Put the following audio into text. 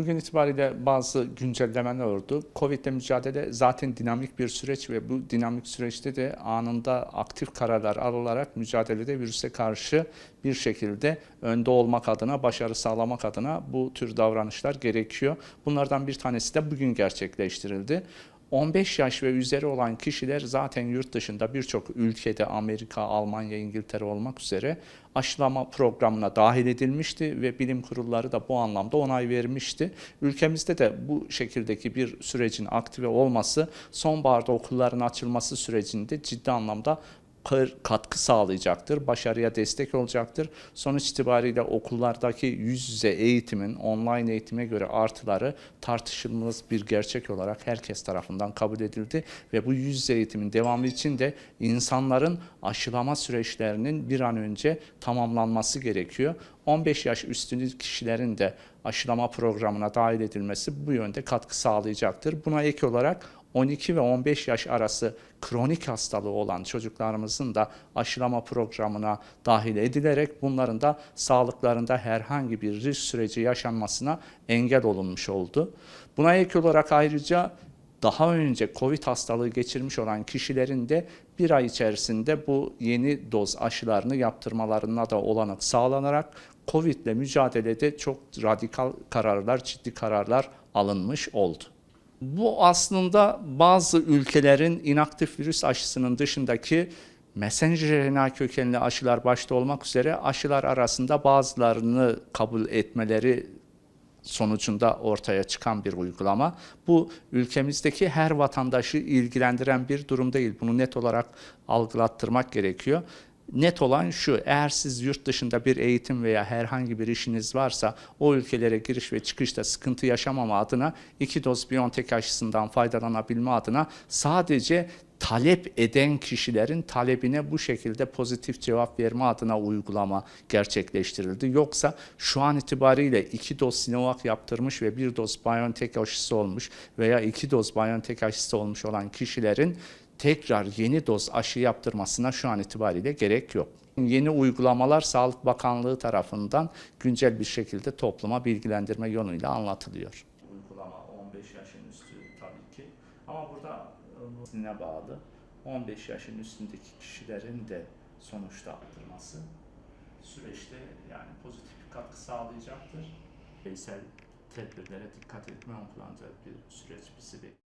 Bugün itibariyle bazı güncellemeler oldu. Covid ile mücadele zaten dinamik bir süreç ve bu dinamik süreçte de anında aktif kararlar alınarak mücadelede virüse karşı bir şekilde önde olmak adına, başarı sağlamak adına bu tür davranışlar gerekiyor. Bunlardan bir tanesi de bugün gerçekleştirildi. 15 yaş ve üzeri olan kişiler zaten yurt dışında birçok ülkede Amerika, Almanya, İngiltere olmak üzere aşılama programına dahil edilmişti ve bilim kurulları da bu anlamda onay vermişti. Ülkemizde de bu şekildeki bir sürecin aktive olması sonbaharda okulların açılması sürecinde ciddi anlamda katkı sağlayacaktır, başarıya destek olacaktır. Sonuç itibariyle okullardaki yüz yüze eğitimin online eğitime göre artıları tartışılmaz bir gerçek olarak herkes tarafından kabul edildi ve bu yüz yüze eğitimin devamı için de insanların aşılama süreçlerinin bir an önce tamamlanması gerekiyor. 15 yaş üstü kişilerin de aşılama programına dahil edilmesi bu yönde katkı sağlayacaktır. Buna ek olarak 12 ve 15 yaş arası kronik hastalığı olan çocuklarımızın da aşılama programına dahil edilerek bunların da sağlıklarında herhangi bir risk süreci yaşanmasına engel olunmuş oldu. Buna ek olarak ayrıca daha önce COVID hastalığı geçirmiş olan kişilerin de bir ay içerisinde bu yeni doz aşılarını yaptırmalarına da olanak sağlanarak COVID ile mücadelede çok radikal kararlar, ciddi kararlar alınmış oldu. Bu aslında bazı ülkelerin inaktif virüs aşısının dışındaki messenger RNA kökenli aşılar başta olmak üzere aşılar arasında bazılarını kabul etmeleri sonucunda ortaya çıkan bir uygulama. Bu ülkemizdeki her vatandaşı ilgilendiren bir durum değil. Bunu net olarak algılattırmak gerekiyor. Net olan şu, eğer siz yurt dışında bir eğitim veya herhangi bir işiniz varsa o ülkelere giriş ve çıkışta sıkıntı yaşamama adına iki doz BioNTech aşısından faydalanabilme adına sadece talep eden kişilerin talebine bu şekilde pozitif cevap verme adına uygulama gerçekleştirildi. Yoksa şu an itibariyle iki doz Sinovac yaptırmış ve bir doz BioNTech aşısı olmuş veya iki doz BioNTech aşısı olmuş olan kişilerin tekrar yeni doz aşı yaptırmasına şu an itibariyle gerek yok. Yeni uygulamalar Sağlık Bakanlığı tarafından güncel bir şekilde topluma bilgilendirme yoluyla anlatılıyor. Uygulama 15 yaşın üstü tabii ki ama burada sizinle bağlı 15 yaşın üstündeki kişilerin de sonuçta attırması süreçte yani pozitif bir katkı sağlayacaktır. Bireysel tedbirlere dikkat etme planda bir süreç bizi bekliyor.